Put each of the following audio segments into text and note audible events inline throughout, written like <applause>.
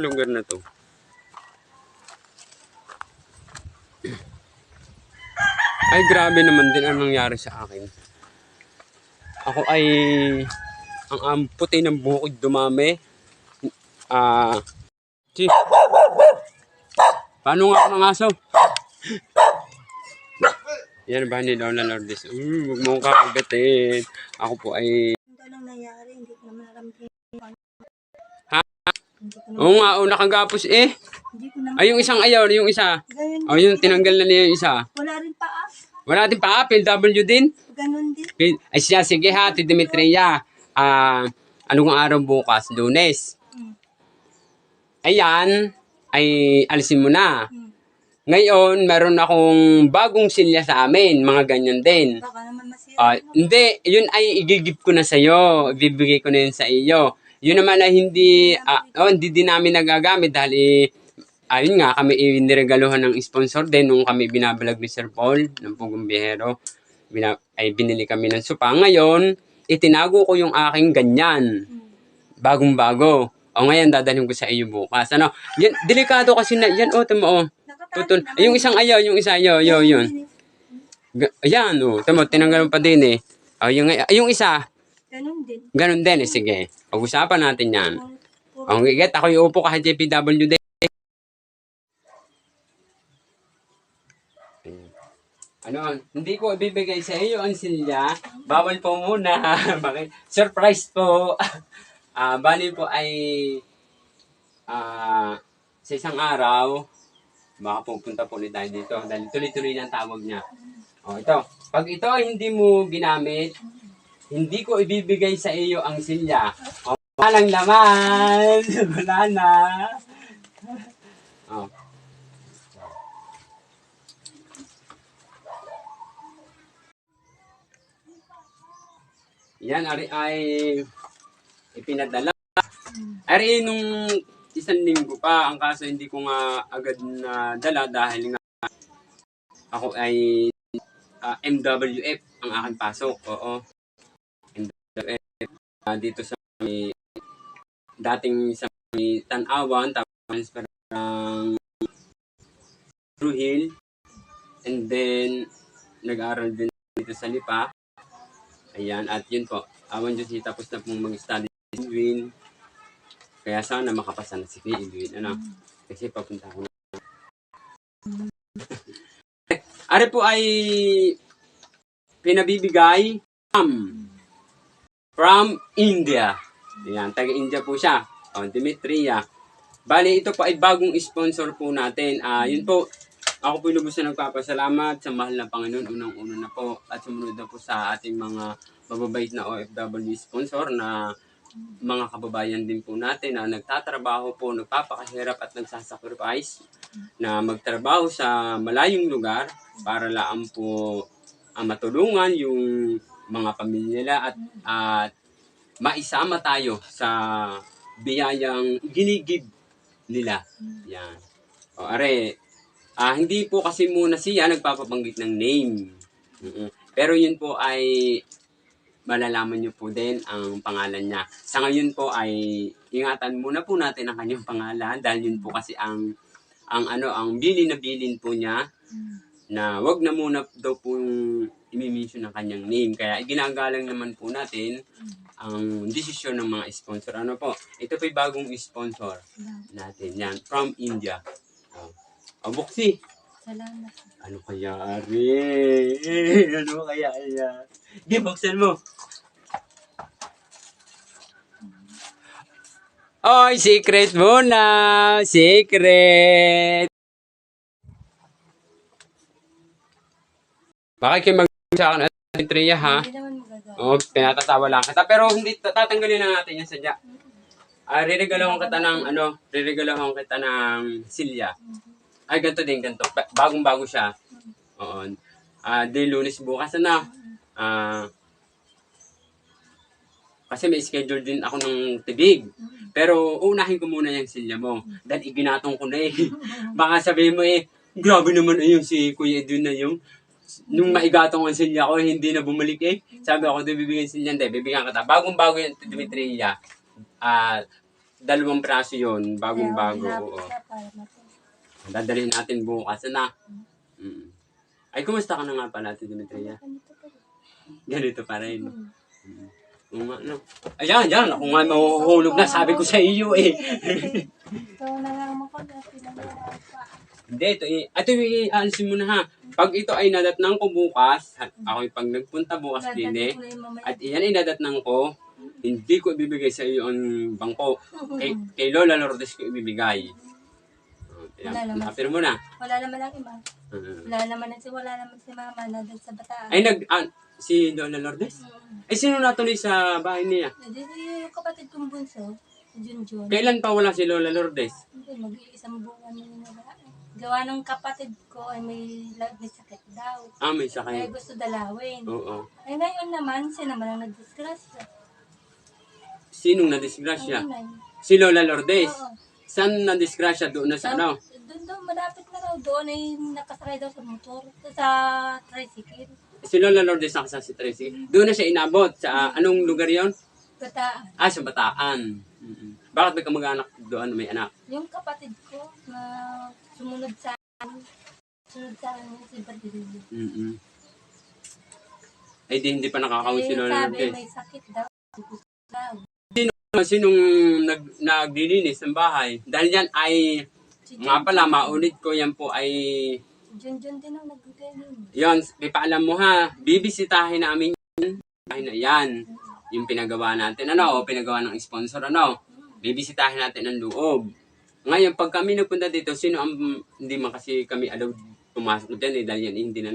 lugar na to. Ay, grabe naman din ang nangyari sa akin. Ako ay ang ang ng bukid dumami. Ah, si. Paano nga mga aso? Yan ba ni Lola Lourdes? Mm, huwag mo kakagatin. Ako po ay... Ano nangyari, hindi ko naman alam. Ha? Hindi ko naman, Oo nga, oh, nakagapos eh. hindi ko. Ay, yung isang ayaw, yung isa. Ganyan, Oh, yun, tinanggal na niya yung isa. wala rin pa ah. Wala din pa, PLW din. Ganun din. Pil- Ay siya, sige ha, Ate Demetria. Ah, anong araw bukas? Lunes. Mm. Ayan, ay alisin mo na. Mm. Ngayon, meron akong bagong silya sa amin, mga ganyan din. Baka naman masira. Ah, hindi, yun ay igigip ko na sa'yo. Ibibigay ko na yun sa iyo. Yun naman ay hindi, ah, oh, hindi din namin nagagamit dahil eh, ayun nga, kami iniregaluhan ng sponsor din nung kami binabalag ni Sir Paul ng Pugong Biyahero. Bina, ay binili kami ng supa. Ngayon, itinago ko yung aking ganyan. Bagong-bago. O ngayon, dadalhin ko sa iyo bukas. Ano? Yan, delikado kasi na, yan, oh, tamo, oh. Tutun. naman. Ay, yung isang ayaw, yung isa ayaw, yun. eh. Ga- Ayan, oh. Tamo, tinanggal pa din eh. Oh, yung, ay, yung isa, Ganun din. ganun din eh. Sige, pag-usapan natin yan. Ang giget, ako yung upo kahit JPW din. Ano, hindi ko ibibigay sa iyo ang silya. Bawal po muna. <laughs> Bakit? Surprise po. <laughs> Ah, bali po ay ah sa isang araw, baka pupunta po ulit tayo dito dahil tuloy-tuloy ang tawag niya. Oh, ito. Pag ito ay hindi mo ginamit, hindi ko ibibigay sa iyo ang silya. Oh, walang laman. <laughs> Wala na. Oh. Yan, ari ay ipinadala. Ari nung isang linggo pa, ang kaso hindi ko nga agad na dala dahil nga ako ay ah, MWF ang aking pasok. Oo. Ah, dito sa may dating sa may Tanawan, tapos parang True Hill, and then nag-aaral din dito sa Lipa. Ayan, at yun po. Awan Diyos, tapos na pong mag-study si Edwin. Kaya sana makapasa na si Edwin. Ano? Kasi papunta ko na. <laughs> Ari po ay pinabibigay from, from India. Ayan, taga-India po siya. O, Dimitria. Bali, ito po ay bagong sponsor po natin. Ah, yun po, ako po lubos na nagpapasalamat sa mahal na Panginoon. Unang-una na po at sumunod na po sa ating mga mababait na OFW sponsor na mga kababayan din po natin na nagtatrabaho po, nagpapakahirap at nagsasacrifice na magtrabaho sa malayong lugar para laan po ang matulungan yung mga pamilya nila at, at maisama tayo sa biyayang ginigib nila. Yan. O, are, Ah, hindi po kasi muna siya nagpapabanggit ng name. Pero yun po ay malalaman niyo po din ang pangalan niya. Sa ngayon po ay ingatan muna po natin ang kanyang pangalan dahil yun po kasi ang ang ano ang bilin na bilin po niya na wag na muna daw po yung i-mention ng kanyang name. Kaya iginagalang naman po natin ang desisyon ng mga sponsor. Ano po? Ito po yung bagong sponsor natin. Yan, from India. Oh. Oh, Buksi. Salamat. Ano kaya, Ari? <laughs> Ano kaya, Ari? Di, buksan mo. Oy, secret muna! Secret! Bakit kayo mag sa akin at Tria, ha? Hindi naman magagawa. Oo, pinatatawa lang kita. Pero hindi, tatanggalin na natin yan sadya. Ah, riregalo kita ng, ano, riregalo kita ng silya. Ay, ganito din, ganito. Ba- Bagong-bago siya. Oo. Ah, di lunes bukas na. Ah, kasi may schedule din ako ng tibig. Pero unahin ko muna yung silya mo. Dahil iginatong ko na eh. <laughs> Baka sabihin mo eh, grabe naman eh yung si Kuya Edwin na yung nung maigatong ang silya ko, hindi na bumalik eh. Sabi ako, di bibigyan silya, hindi, bibigyan kita. Bagong-bago yung Dimitria. Ah, dalawang praso yun, bagong bago. Kaya oo. Dadalhin natin bukas na. Mm. Ay, kumusta ka na nga pala, Ate Demetria? Ganito pa rin. Ganito pa rin. Hmm. Oo nga, no. Ayan, yan. Ako nga mahuhulog na. Sabi ko sa iyo eh. <laughs> Ito na nga mo na. Hindi, ito, i- ito i-aalisin mo na ha. Pag ito ay nadatnang ko bukas, at ako pag nagpunta bukas din eh, na at iyan ay nadatnang ko, hindi ko ibibigay sa iyo ang bangko. <laughs> Kay, kay Lola Lourdes ko ibibigay. Wala naman. napir mo na. Wala naman ang iba. Uh, Wala naman si wala naman si mama na doon sa bataan. ay, nag, ah, si Lola Lourdes? Mm. Ay, sino natuloy sa bahay niya? Hindi yung kapatid kong bunso, si Junjun. Kailan pa wala si Lola Lourdes? Hindi, mag-iisang buwan na yun na Gawa ng kapatid ko ay may, may sakit daw. Ah, may Kaya sakay. gusto dalawin. Oo. Ay ngayon naman, siya naman ang nagdisgrasya. Sinong Ang nadisgrasya? inay. Si Lola Lourdes. Oo. Saan nadisgrasya? Doon na sa ano? Doon doon, malapit na raw. Doon ay nakasakay daw sa motor. Sa tricycle. Si Lola Lourdes nakasa si Tracy. Doon na siya inabot. Sa anong lugar yon? Bataan. Ah, sa Bataan. Mm-mm. Bakit may kamag-anak doon may anak? Yung kapatid ko na sumunod sa sunod sa si Badilio. Mm-mm. Ay, di, hindi pa nakakawin si Eh, sabi Lourdes. may sakit daw. Daw. Sinong nag, naglilinis ng bahay? Dahil yan ay, Si nga pala, maulit ko, yan po ay, Junjun din ang naggaling. yon, ipaalam mo ha, bibisitahin namin yan. Na yan. Yung pinagawa natin, ano, o pinagawa ng sponsor, ano, bibisitahin natin ang loob. Ngayon, pag kami nagpunta dito, sino ang, hindi man kasi kami allowed pumasok dyan eh, dahil yan hindi na,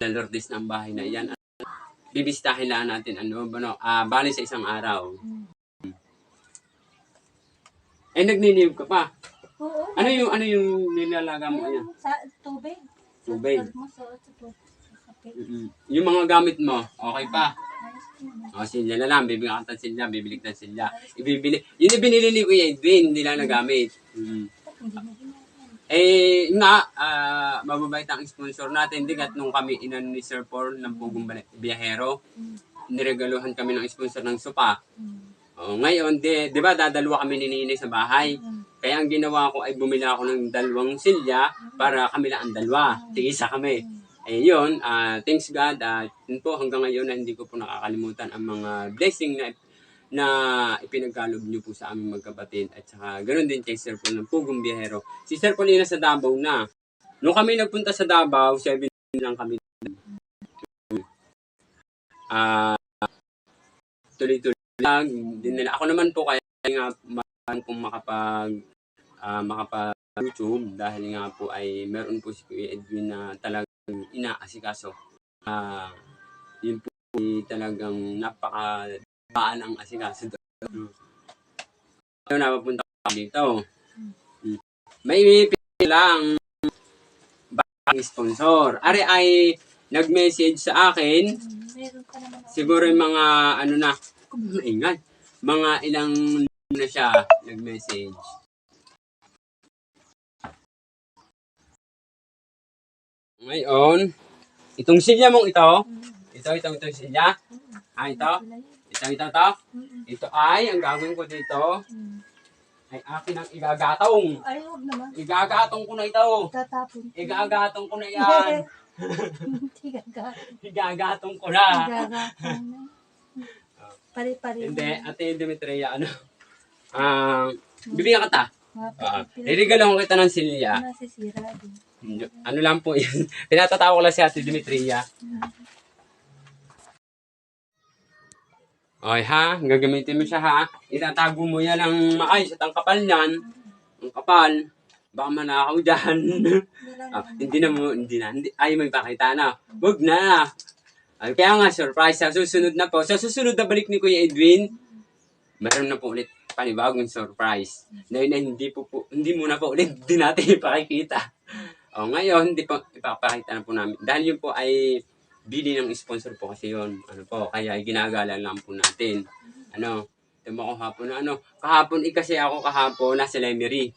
lalordes ng bahay na yan. Bibisitahin lang natin loob, ano, ah, bali sa isang araw. Eh, nagniniyog ka pa. Oo. Ano yung, ano yung nilalaga mo yan? Sa tubig. Tubig. Sa sa sa. Sa kape. Mm-mm. Yung mga gamit mo, okay pa? Ayos ko naman. O, silya na lang. Bibigyan ka ng silya, bibili ka ng silya. Ibibili. Yun yung binili ni Kuya Edwin, lang nagamit. Mm. Na. Eh, yun nga, ah, mababait ang sponsor natin. Hindi kat nung kami inan ni Sir Paul ng Pugong Biyahero, niregaluhan kami ng sponsor ng sopa. Mm. O, ngayon, di, di ba, dadalawa kami ni Nini sa bahay. Kaya ang ginawa ko ay bumili ako ng dalawang silya para kami lang ang dalawa. Tigisa kami. Eh yun, ah, thanks God, ah, yun po hanggang ngayon na hindi ko po nakakalimutan ang mga blessing na na ipinagkalob niyo po sa aming magkapatid at saka ganoon din kay Sir Paul ng Pugong Biyahero. Si Sir Paul yun nasa Davao na. Nung kami nagpunta sa Davao, 7 lang kami. Ah, tuloy-tuloy lang din nila. Ako naman po kaya nga ma- kung makapag ah, makapag YouTube dahil nga po ay meron po si Edwin na talagang inaasikaso. Ah, yun po talagang napaka baan ang asikaso doon. So, napapunta ko dito. May pili lang bagong sponsor. Ari ay nag-message sa akin siguro yung mga ano na, <laughs> maingay, mga ilang na siya nag-message. Ngayon, itong silya mong ito, ito, ito, ito silya, ah, ito, ito, ito, ito, Mm, ito ay, ang gagawin ko dito, ay akin ang igagatong. Ay, huwag naman. Igagatong ko na ito. Tatapon. Igagatong ko na yan. Igagatong ko na. <laughs> Gagawin na. <laughs> Pari-pari. Hindi, Ate Demetria, ano? Ah, bibigyan ka ta. Ah, ko kita ng silya. Nasisira din. Ano lang po yun. <laughs> Pinatatawa ko lang si Ate Demetria. Okay ha, gagamitin mo siya ha. Itatago mo yan ng maayos at ang kapal niyan. Ang kapal. Baka manakaw dyan. <laughs> ah, hindi na mo, hindi na. Hindi, ay, may pakita na. Wag na. Ay, kaya nga, surprise. Sa susunod na po. Sa susunod na balik ni Kuya Edwin, meron na po ulit panibagong surprise. Na yun ay hindi po, po hindi muna po ulit <laughs> din natin ipakikita. O ngayon, hindi po ipapakita na po namin. Dahil yun po ay bili ng sponsor po kasi yun. Ano po, kaya ay ginagala lang po natin. Ano, tama ko hapon na ano. Kahapon, eh, kasi ako kahapon nasa Lemery.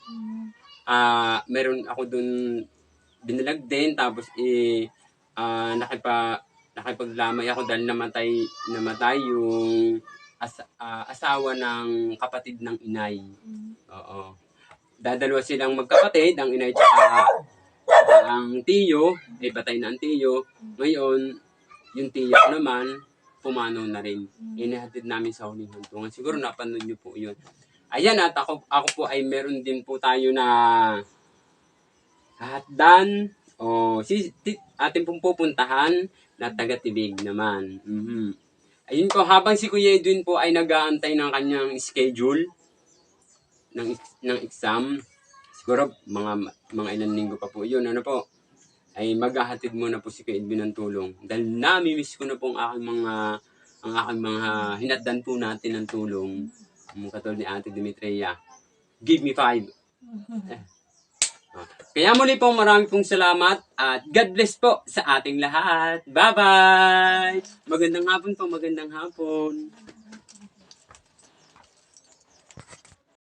Ah, meron ako dun binalag din tapos eh ah, nakipa nakipaglamay ako dahil namatay namatay yung as- ah, asawa ng kapatid ng inay. Mm. Oo. Dadalawa silang magkapatid, ang inay tsaka ang tiyo, ay patay na ang tiyo. Ngayon, yung tiyo naman, pumanaw na rin. Inihatid namin sa huling hantungan. Siguro napanood niyo po yun. Ayan at ako, ako po ay meron din po tayo na hatdan o si, ti, ating pong pupuntahan na taga-tibig naman. Mhm. Ayun po, habang si Kuya Edwin po ay nag-aantay ng kanyang schedule ng, ng exam, siguro mga mga ilang linggo pa po yun, ano po, ay maghahatid muna po si Kuya Edwin ng tulong. Dahil nami-miss ko na po ang aking mga ang aking mga hinatdan po natin ng tulong. Katulad ni Ate Dimitria. Give me five. Kaya muli po marami pong salamat at God bless po sa ating lahat. Bye-bye! Magandang hapon po, magandang hapon.